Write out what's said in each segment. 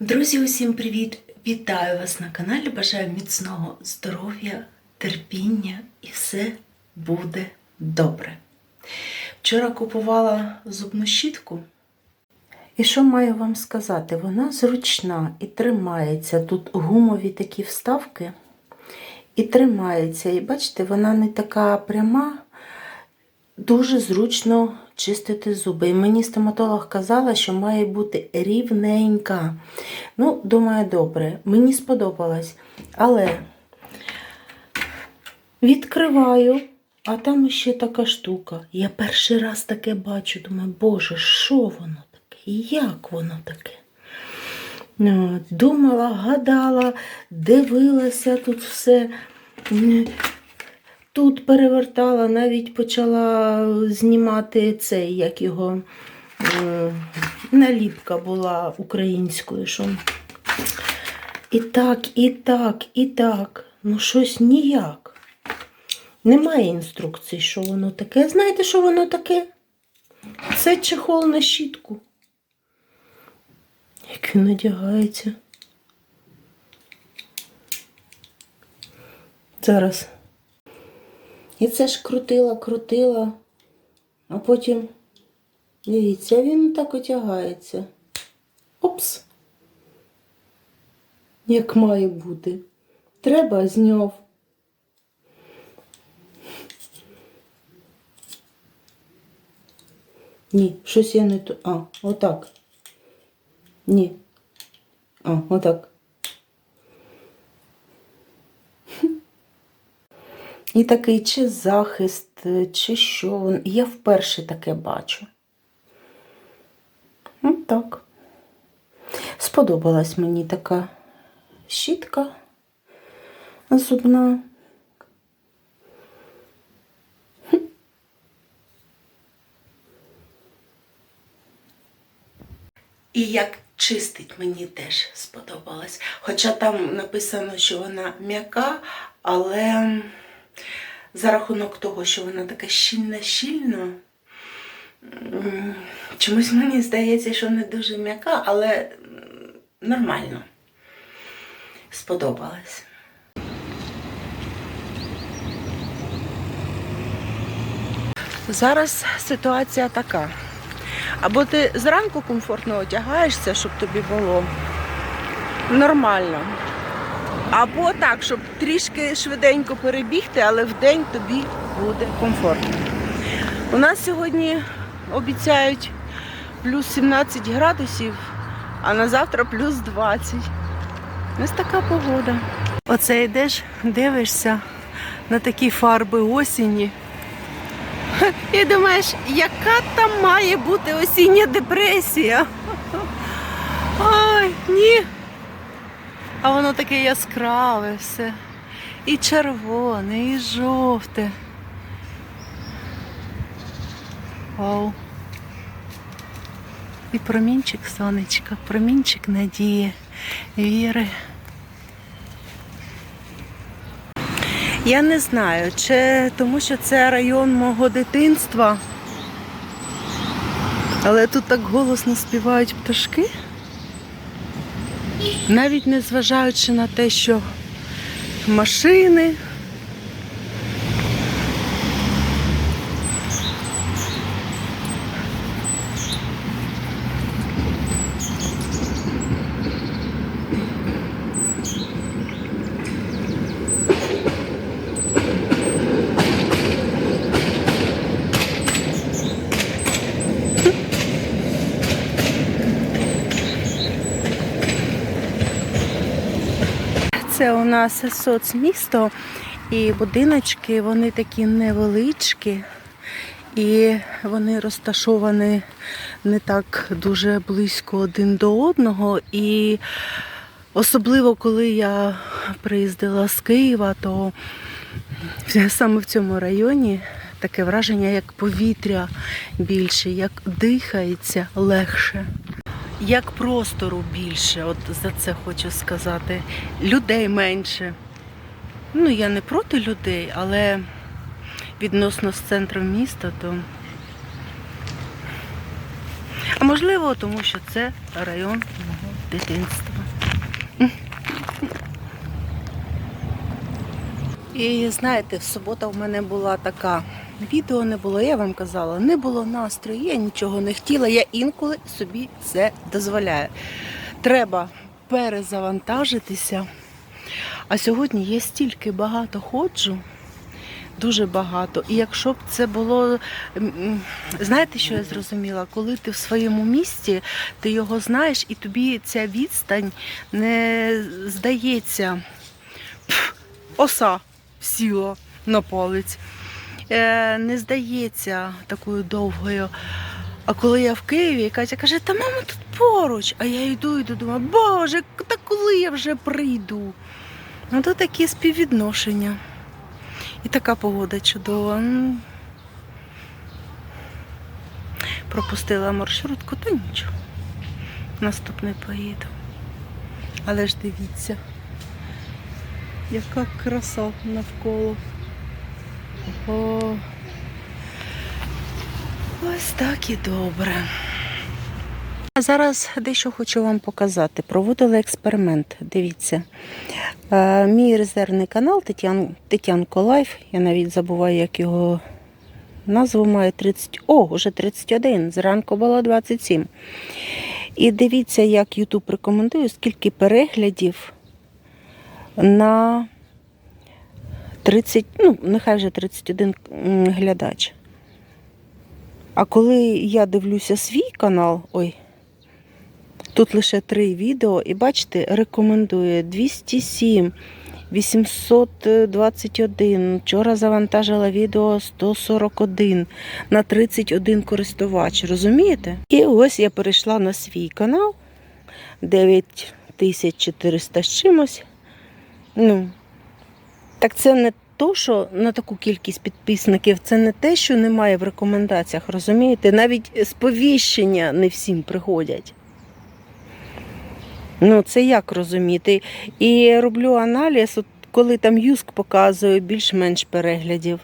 Друзі, усім привіт! Вітаю вас на каналі. Бажаю міцного здоров'я, терпіння і все буде добре. Вчора купувала зубну щітку. І що маю вам сказати? Вона зручна і тримається. Тут гумові такі вставки. І тримається. І бачите, вона не така пряма, дуже зручно чистити зуби. І мені стоматолог казала, що має бути рівненька. Ну, думаю, добре, мені сподобалось. Але відкриваю, а там ще така штука. Я перший раз таке бачу. Думаю, боже, що воно таке? Як воно таке? Ну, Думала, гадала, дивилася тут все. Тут перевертала, навіть почала знімати цей, як його е, наліпка була українською. Що... І так, і так, і так. Ну, щось ніяк. Немає інструкцій, що воно таке. Знаєте, що воно таке? Це чехол на щітку. Як він надягається. Зараз. І це ж крутила, крутила, а потім, дивіться, він так отягається. Опс. Як має бути. Треба зняв. Ні, щось я не то. А, отак. Ні. А, отак. І такий чи захист, чи що. Я вперше таке бачу. Ну, так. Сподобалась мені така щітка зубна. І як чистить мені теж сподобалось. Хоча там написано, що вона м'яка, але за рахунок того, що вона така щільна-щільна, чомусь мені здається, що не дуже м'яка, але нормально. Сподобалось. Зараз ситуація така. Або ти зранку комфортно одягаєшся, щоб тобі було нормально. Або так, щоб трішки швиденько перебігти, але вдень тобі буде комфортно. У нас сьогодні обіцяють плюс 17 градусів, а на завтра плюс 20. Ось така погода. Оце йдеш, дивишся на такі фарби осені. І думаєш, яка там має бути осіння депресія? Ой, ні. А воно таке яскраве все. І червоне, і жовте. Вау. І промінчик сонечка, промінчик надії, віри. Я не знаю, чи тому що це район мого дитинства. Але тут так голосно співають пташки. Навіть не зважаючи на те, що машини. Це у нас соцмісто і будиночки, вони такі невеличкі, і вони розташовані не так дуже близько один до одного. І особливо, коли я приїздила з Києва, то саме в цьому районі таке враження, як повітря більше, як дихається легше. Як простору більше, от за це хочу сказати. Людей менше. Ну, я не проти людей, але відносно з центром міста, то. А можливо, тому що це район мого дитинства. І знаєте, в суботу в мене була така. Відео не було, я вам казала, не було настрою, я нічого не хотіла. Я інколи собі це дозволяю. Треба перезавантажитися. А сьогодні я стільки багато ходжу, дуже багато. І якщо б це було, знаєте, що я зрозуміла? Коли ти в своєму місті, ти його знаєш, і тобі ця відстань не здається оса сіла на палець. Е, не здається такою довгою. А коли я в Києві, Катя каже, та мама тут поруч. А я йду і думаю, боже, та коли я вже прийду? Ну то такі співвідношення. І така погода чудова. Пропустила маршрутку, то нічого. Наступний поїду. Але ж дивіться, яка краса навколо. О, ось так і добре. А зараз дещо хочу вам показати. Проводили експеримент. Дивіться. Е, Мій резервний канал Тетян, Тетянко Лайф. Я навіть забуваю, як його назву має 30. О, вже 31. Зранку було 27. І дивіться, як YouTube рекомендує, скільки переглядів на 30, ну, нехай вже 31 глядач. А коли я дивлюся свій канал, ой, тут лише три відео, і бачите, рекомендує 207, 821. Вчора завантажила відео 141 на 31 користувач. Розумієте? І ось я перейшла на свій канал 9400 з чимось. Ну, так це не то, що на таку кількість підписників, це не те, що немає в рекомендаціях, розумієте? Навіть сповіщення не всім приходять. Ну, це як розуміти? І роблю аналіз, от коли там юск показує більш-менш переглядів,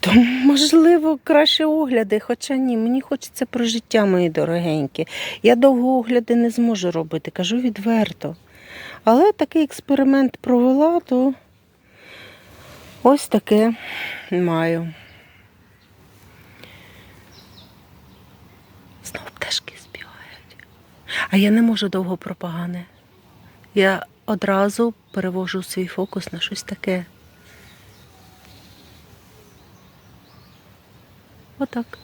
то можливо краще огляди, хоча ні, мені хочеться про життя, мої дорогенькі. Я довго огляди не зможу робити, кажу відверто. Але такий експеримент провела, то ось таке маю. Знову пташки співають. А я не можу довго про погане. Я одразу перевожу свій фокус на щось таке. Отак.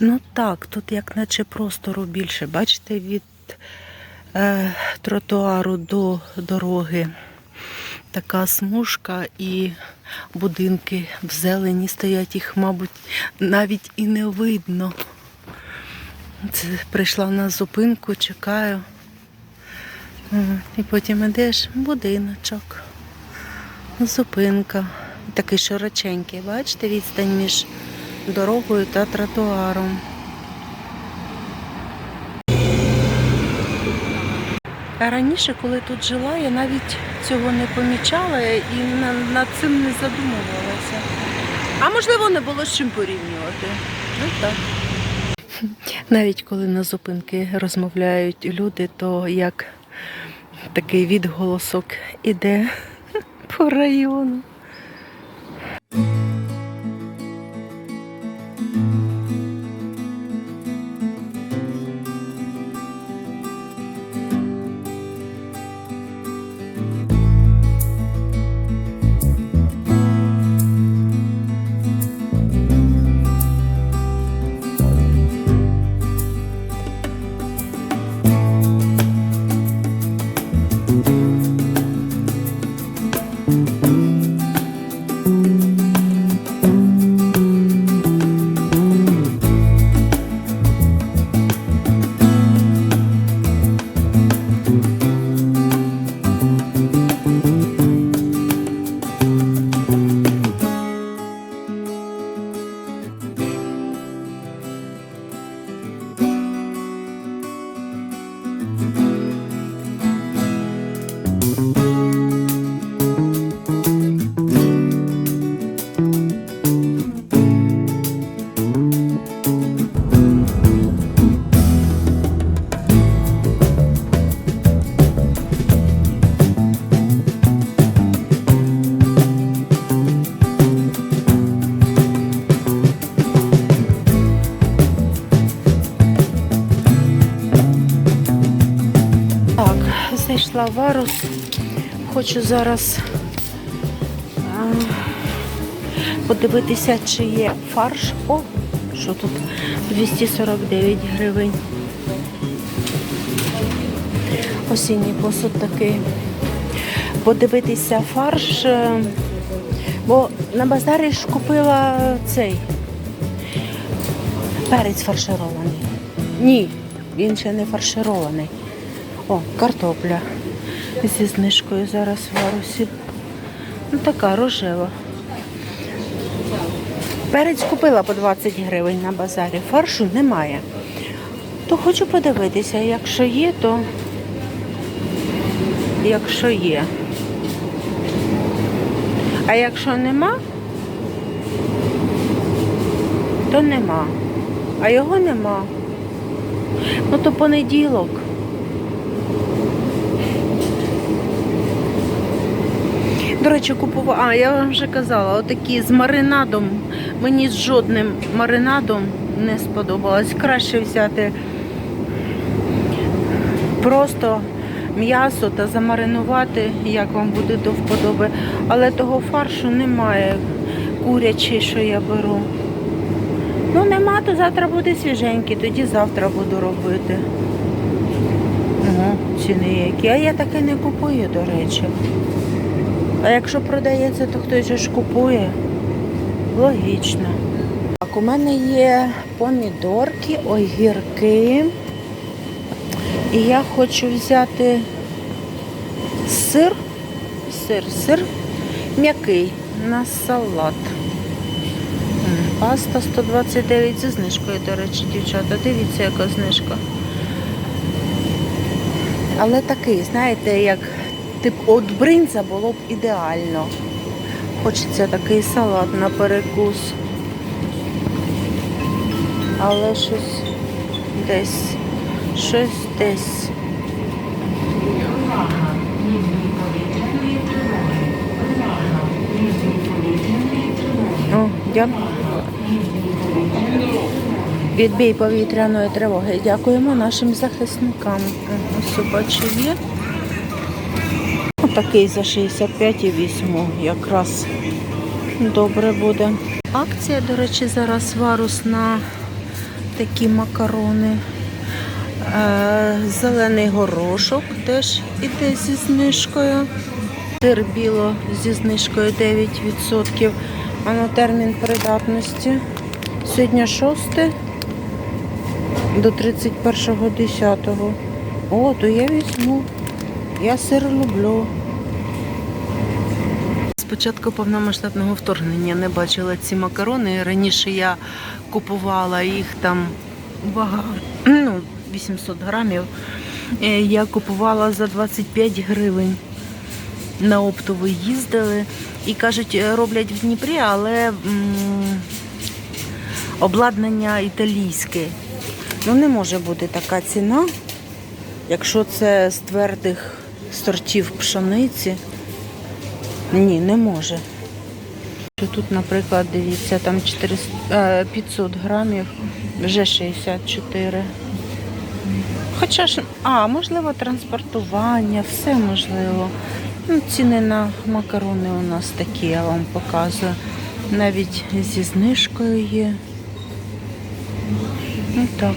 Ну так, тут як наче простору більше. Бачите, від тротуару до дороги така смужка і будинки в зелені стоять, їх, мабуть, навіть і не видно. Це прийшла на зупинку, чекаю. І потім ідеш будиночок, зупинка. Такий широченький, бачите, відстань між дорогою та тротуаром. Раніше, коли тут жила, я навіть цього не помічала і над цим не задумувалася. А можливо, не було з чим порівнювати. Ну так. Навіть коли на зупинки розмовляють люди, то як такий відголосок іде по району. Зайшла в Варус. Хочу зараз подивитися, чи є фарш. О, що тут? 249 гривень. Осінній посуд такий. Подивитися фарш. е, Бо на базарі ж купила цей перець фарширований. Ні, він ще не фарширований. О, картопля зі знижкою зараз в Арусі. Ну така рожева. Перець купила по 20 гривень на базарі. Фаршу немає. То хочу подивитися, якщо є, то якщо є. А якщо нема, то нема. А його нема. Ну то понеділок. До речі, купувала, а я вам вже казала, отакі з маринадом. Мені з жодним маринадом не сподобалось. Краще взяти просто м'ясо та замаринувати, як вам буде до вподоби. Але того фаршу немає курячий, що я беру. Ну нема, то завтра буде свіженький, тоді завтра буду робити. Ого, ціни які. А я таке не купую, до речі. А якщо продається, то хтось же ж купує. Логічно. Так, у мене є помідорки, огірки. І я хочу взяти сир, сир, сир м'який на салат. Паста 129 зі знижкою, до речі, дівчата. Дивіться, яка знижка. Але такий, знаєте, як тип от бринза було б ідеально. Хочеться такий салат на перекус. Але щось десь, щось десь. О, дякую. Відбій повітряної тривоги. Дякуємо нашим захисникам. Ось є. Отакий за 65,8 якраз добре буде. Акція, до речі, зараз варус на такі макарони. Е, Зелений горошок теж іде зі знижкою. Сир біло зі знижкою 9%. А на термін придатності. Сьогодні 6 до 31.10. О, то я візьму. Я сир люблю. Спочатку повномасштабного вторгнення не бачила ці макарони. Раніше я купувала їх там багато, ну, 800 грамів. Е, Я купувала за 25 гривень. На оптовий їздили і кажуть, е, роблять в Дніпрі, але м, обладнання італійське. Ну не може бути така ціна, якщо це з твердих сортів пшениці. Ні, не може. Тут, наприклад, дивіться, там 400, е, 500 грамів, вже 64. Хоча ж, а, можливо, транспортування, все можливо. Ну, ціни на макарони у нас такі, я вам показую. Навіть зі знижкою є. Ну так.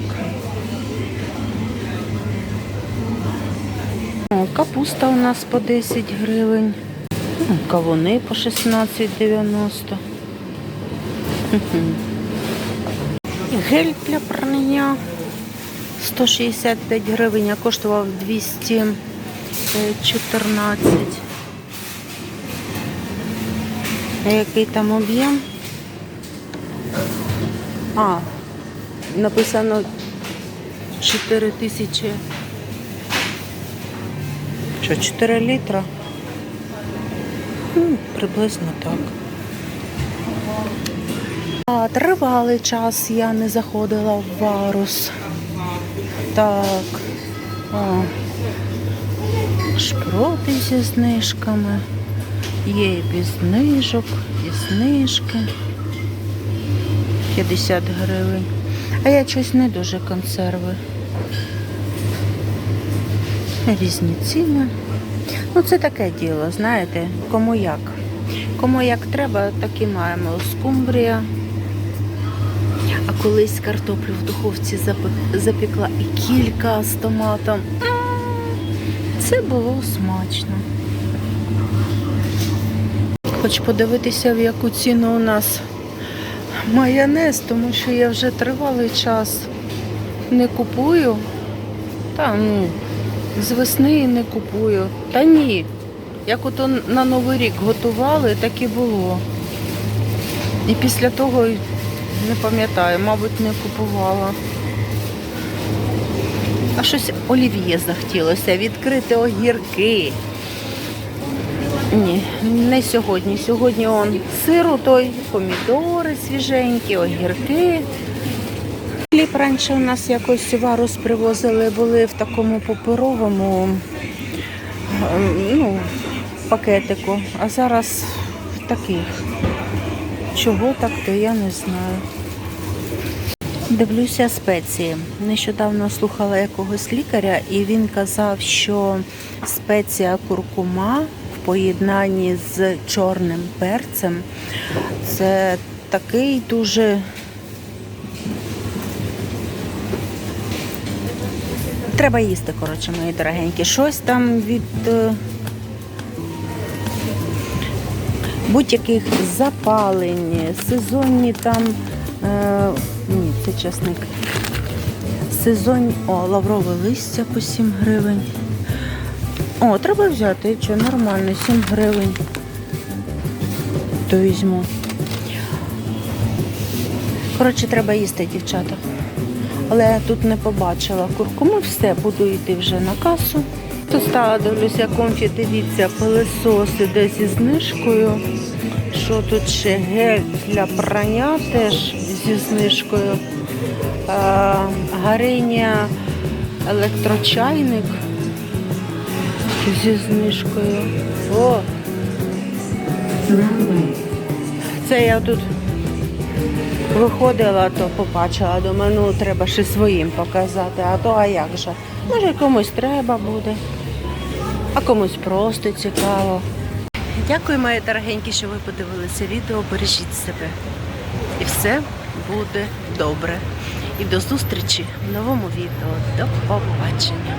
О, капуста у нас по 10 гривень. Кавуни по 16,90. Мгм. Гель для прання 165 гривень, а коштував 214. А який там об'єм? А, написано 4 тисячі. Що, 4 літра? Ну, приблизно так. А, тривалий час я не заходила в варус. Так. О. Шпроти зі знижками. Є і без знижок, і знижки. 50 гривень. А я щось не дуже консерви. Різні ціни. Ну, це таке діло, знаєте, кому як. Кому як треба, так і маємо. Скумбрія. А колись картоплю в духовці запекла і кілька з томатом. Це було смачно. Хоч подивитися, в яку ціну у нас майонез, тому що я вже тривалий час не купую. Та ну, з весни не купую. Та ні. Як ото на Новий рік готували, так і було. І після того не пам'ятаю, мабуть, не купувала. А щось олів'є захотілося, відкрити огірки. Ні, не сьогодні. Сьогодні он сиру той, помідори свіженькі, огірки. Хліб раніше у нас якось варус привозили, були в такому паперовому ем, ну, пакетику, а зараз в таких. Чого так, то я не знаю. Дивлюся спеції. Нещодавно слухала якогось лікаря, і він казав, що спеція куркума в поєднанні з чорним перцем це такий дуже Треба їсти, коротше, мої дорогенькі. Щось там від е, будь-яких запалень, сезонні там. Е, ні, це часник. Сезон, о, лаврове листя по 7 гривень. О, треба взяти, що нормально, 7 гривень. То візьму. Коротше, треба їсти, дівчата. Але я тут не побачила куркуму, все, буду йти вже на касу. Тут стала, дивлюся, комфі, дивіться, пилисос іде зі знижкою. Що тут ще гель для прання теж зі знижкою. А, Гариня електрочайник зі знижкою. О! Це я тут виходила, то побачила, думаю, ну треба ще своїм показати, а то а як же? Може комусь треба буде, а комусь просто цікаво. Дякую, мої дорогенькі, що ви подивилися відео. Бережіть себе. І все буде добре. І до зустрічі в новому відео. До побачення.